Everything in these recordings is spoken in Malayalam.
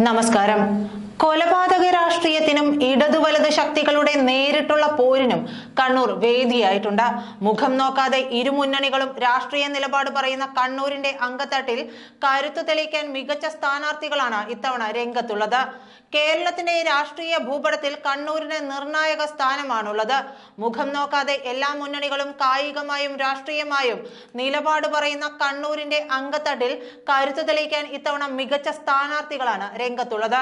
നമസ്കാരം കൊലപാതക രാഷ്ട്രീയത്തിനും ഇടതു വലത് ശക്തികളുടെ നേരിട്ടുള്ള പോരിനും കണ്ണൂർ വേദിയായിട്ടുണ്ട്. മുഖം നോക്കാതെ ഇരുമുന്നണികളും രാഷ്ട്രീയ നിലപാട് പറയുന്ന കണ്ണൂരിന്റെ അങ്കത്തട്ടിൽ കരുത്തു തെളിയിക്കാൻ മികച്ച സ്ഥാനാർത്ഥികളാണ് ഇത്തവണ രംഗത്തുള്ളത്. കേരളത്തിന്റെ രാഷ്ട്രീയ ഭൂപടത്തിൽ കണ്ണൂരിന് നിർണായക സ്ഥാനമാണുള്ളത്. മുഖം നോക്കാതെ എല്ലാ മുന്നണികളും കായികമായും രാഷ്ട്രീയമായും നിലപാട് പറയുന്ന കണ്ണൂരിന്റെ അങ്കത്തട്ടിൽ കരുത്തു തെളിയിക്കാൻ ഇത്തവണ മികച്ച സ്ഥാനാർത്ഥികളാണ് രംഗത്തുള്ളത്.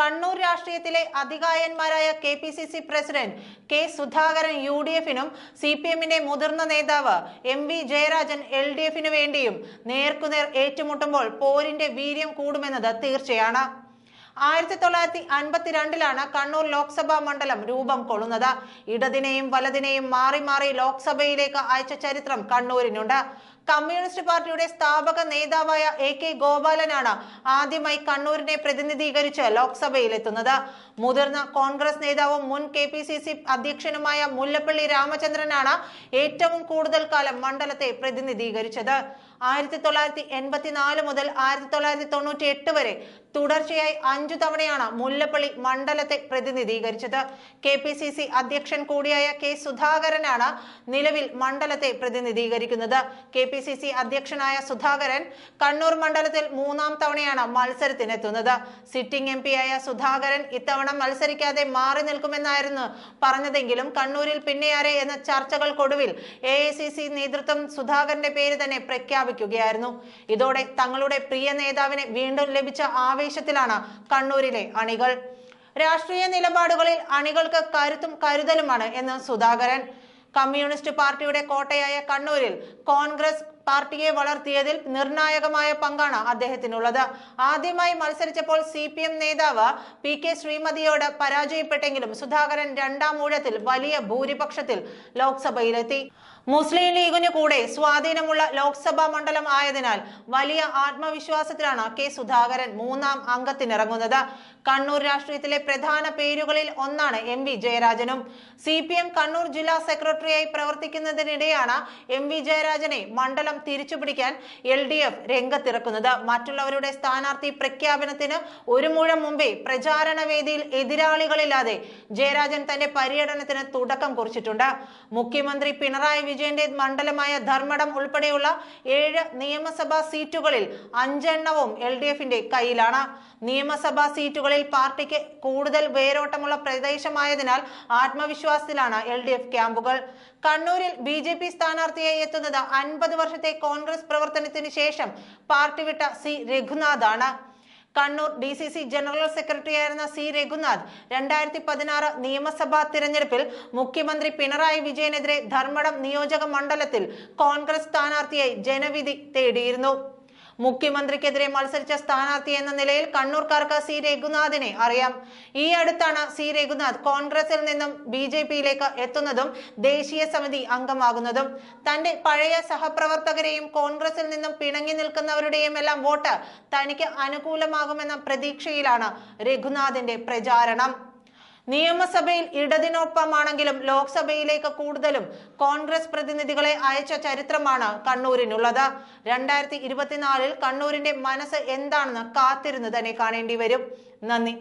കണ്ണൂർ രാഷ്ട്രീയത്തിലെ അധികായന്മാരായ K P C C president K Sudhakaran U D എഫിനും സി പി എമ്മിന്റെ മുതിർന്ന നേതാവ് M V Jayarajan L D എഫിനു വേണ്ടിയും നേർക്കുനേർ ഏറ്റുമുട്ടുമ്പോൾ പോരിന്റെ വീര്യം കൂടുമെന്നത് തീർച്ചയാണ്. ആയിരത്തി തൊള്ളായിരത്തി അൻപത്തിരണ്ടിലാണ് കണ്ണൂർ ലോക്സഭാ മണ്ഡലം രൂപം കൊള്ളുന്നത്. ഇടതിനെയും വലതിനെയും മാറി മാറി ലോക്സഭയിലേക്ക് അയച്ച ചരിത്രം കണ്ണൂരിനുണ്ട്. കമ്മ്യൂണിസ്റ്റ് പാർട്ടിയുടെ സ്ഥാപക നേതാവായ എ കെ ഗോപാലനാണ് ആദ്യമായി കണ്ണൂരിനെ പ്രതിനിധീകരിച്ച് ലോക്സഭയിലെത്തുന്നത്. മുതിർന്ന കോൺഗ്രസ് നേതാവും മുൻ കെ പി സി സി അധ്യക്ഷനുമായ മുല്ലപ്പള്ളി രാമചന്ദ്രനാണ് ഏറ്റവും കൂടുതൽ കാലം മണ്ഡലത്തെ പ്രതിനിധീകരിച്ചത്. ആയിരത്തി തൊള്ളായിരത്തി എൺപത്തിനാല് മുതൽ ആയിരത്തി തൊള്ളായിരത്തി തൊണ്ണൂറ്റി എട്ട് വരെ തുടർച്ചയായി അഞ്ചു തവണയാണ് മുല്ലപ്പള്ളി മണ്ഡലത്തെ പ്രതിനിധീകരിച്ചത്. കെ പി സി സി അധ്യക്ഷൻ കൂടിയായ കെ സുധാകരനാണ് നിലവിൽ മണ്ഡലത്തെ പ്രതിനിധീകരിക്കുന്നത്. കെ പി സി സി അധ്യക്ഷനായ സുധാകരൻ കണ്ണൂർ മണ്ഡലത്തിൽ മൂന്നാം തവണയാണ് മത്സരത്തിനെത്തുന്നത്. സിറ്റിംഗ് എം ആയ സുധാകരൻ ഇത്തവണ മത്സരിക്കാതെ മാറി നിൽക്കുമെന്നായിരുന്നു പറഞ്ഞതെങ്കിലും കണ്ണൂരിൽ പിന്നെയാരെ എന്ന ചർച്ചകൾക്കൊടുവിൽ എ നേതൃത്വം സുധാകരന്റെ പേര് തന്നെ പ്രഖ്യാപിക്കുകയായിരുന്നു. ഇതോടെ തങ്ങളുടെ പ്രിയ നേതാവിനെ വീണ്ടും ലഭിച്ച ആവേശത്തിലാണ് കണ്ണൂരിലെ അണികൾ. രാഷ്ട്രീയ നിലപാടുകളിൽ അണികൾക്ക് കരുത്തും കരുതലുമാണ് എന്ന് സുധാകരൻ. കമ്മ്യൂണിസ്റ്റ് പാർട്ടിയുടെ കോട്ടയായ കണ്ണൂരിൽ കോൺഗ്രസ് പാർട്ടിയെ വളർത്തിയതിൽ നിർണായകമായ പങ്കാണ് അദ്ദേഹത്തിനുള്ളത്. ആദ്യമായി മത്സരിച്ചപ്പോൾ സി പി എം നേതാവ് പി കെ ശ്രീമതിയോട് പരാജയപ്പെട്ടെങ്കിലും സുധാകരൻ രണ്ടാം ഊഴത്തിൽ വലിയ ഭൂരിപക്ഷത്തിൽ ലോക്സഭയിലെത്തി. മുസ്ലിം ലീഗിനു കൂടെ സ്വാധീനമുള്ള ലോക്സഭാ മണ്ഡലം ആയതിനാൽ വലിയ ആത്മവിശ്വാസത്തിലാണ് കെ സുധാകരൻ മൂന്നാം അംഗത്തിനിറങ്ങുന്നത്. കണ്ണൂർ രാഷ്ട്രീയത്തിലെ പ്രധാന പേരുകളിൽ ഒന്നാണ് എം വി ജയരാജനും. സി പി എം കണ്ണൂർ ജില്ലാ സെക്രട്ടറിയായി പ്രവർത്തിക്കുന്നതിനിടെയാണ് എം വി ജയരാജനെ മണ്ഡലം തിരിച്ചുപിടിക്കാൻ എൽ ഡി എഫ് രംഗത്തിറക്കുന്നത്. മറ്റുള്ളവരുടെ സ്ഥാനാർത്ഥി പ്രഖ്യാപനത്തിന് ഒരു മുഴം മുമ്പേ പ്രചാരണ വേദിയിൽ എതിരാളികളില്ലാതെ ജയരാജൻ തന്റെ പര്യടനത്തിന് തുടക്കം കുറിച്ചിട്ടുണ്ട്. മുഖ്യമന്ത്രി പിണറായി വിജയന്റെ മണ്ഡലമായ ധർമ്മടം ഉൾപ്പെടെയുള്ള ഏഴ് നിയമസഭാ സീറ്റുകളിൽ അഞ്ചെണ്ണവും എൽ ഡി എഫിന്റെ കയ്യിലാണ്. നിയമസഭാ സീറ്റുകളിൽ പാർട്ടിക്ക് കൂടുതൽ വേരോട്ടമുള്ള പ്രദേശമായതിനാൽ ആത്മവിശ്വാസത്തിലാണ് എൽ ഡി എഫ് ക്യാമ്പുകൾ. കണ്ണൂരിൽ ബി ജെ പി സ്ഥാനാർത്ഥിയായി എത്തുന്നത് അൻപത് വർഷത്തെ കോൺഗ്രസ് പ്രവർത്തനത്തിന് ശേഷം പാർട്ടി വിട്ട C രഘുനാഥാണ്. Kannur D C C general സെക്രട്ടറിയായിരുന്ന സി രഘുനാഥ് രണ്ടായിരത്തി പതിനാറ് നിയമസഭാ തിരഞ്ഞെടുപ്പിൽ മുഖ്യമന്ത്രി പിണറായി വിജയനെതിരെ ധർമ്മടം നിയോജക മണ്ഡലത്തിൽ കോൺഗ്രസ് സ്ഥാനാർത്ഥിയായി ജനവിധി തേടിയിരുന്നു. മുഖ്യമന്ത്രിക്കെതിരെ മത്സരിച്ച സ്ഥാനാർത്ഥി എന്ന നിലയിൽ കണ്ണൂർക്കാർക്ക് സി രഘുനാഥിനെ അറിയാം. ഈ അടുത്താണ് സി രഘുനാഥ് കോൺഗ്രസിൽ നിന്നും ബി ജെ പിയിലേക്ക് എത്തുന്നതും ദേശീയ സമിതി അംഗമാകുന്നതും. തന്റെ പഴയ സഹപ്രവർത്തകരെയും കോൺഗ്രസിൽ നിന്നും പിണങ്ങി നിൽക്കുന്നവരുടെയും എല്ലാം വോട്ട് തനിക്ക് അനുകൂലമാകുമെന്ന പ്രതീക്ഷയിലാണ് രഘുനാഥിന്റെ പ്രചാരണം. നിയമസഭയിൽ ഇടതിനൊപ്പമാണെങ്കിലും ലോക്സഭയിലേക്ക് കൂടുതലും കോൺഗ്രസ് പ്രതിനിധികളെ അയച്ച ചരിത്രമാണ് കണ്ണൂരിനുള്ളത്. രണ്ടായിരത്തി ഇരുപത്തിനാലിൽ കണ്ണൂരിന്റെ മനസ്സ് എന്താണെന്ന് കാത്തിരുന്ന് തന്നെ കാണേണ്ടി വരും. നന്ദി.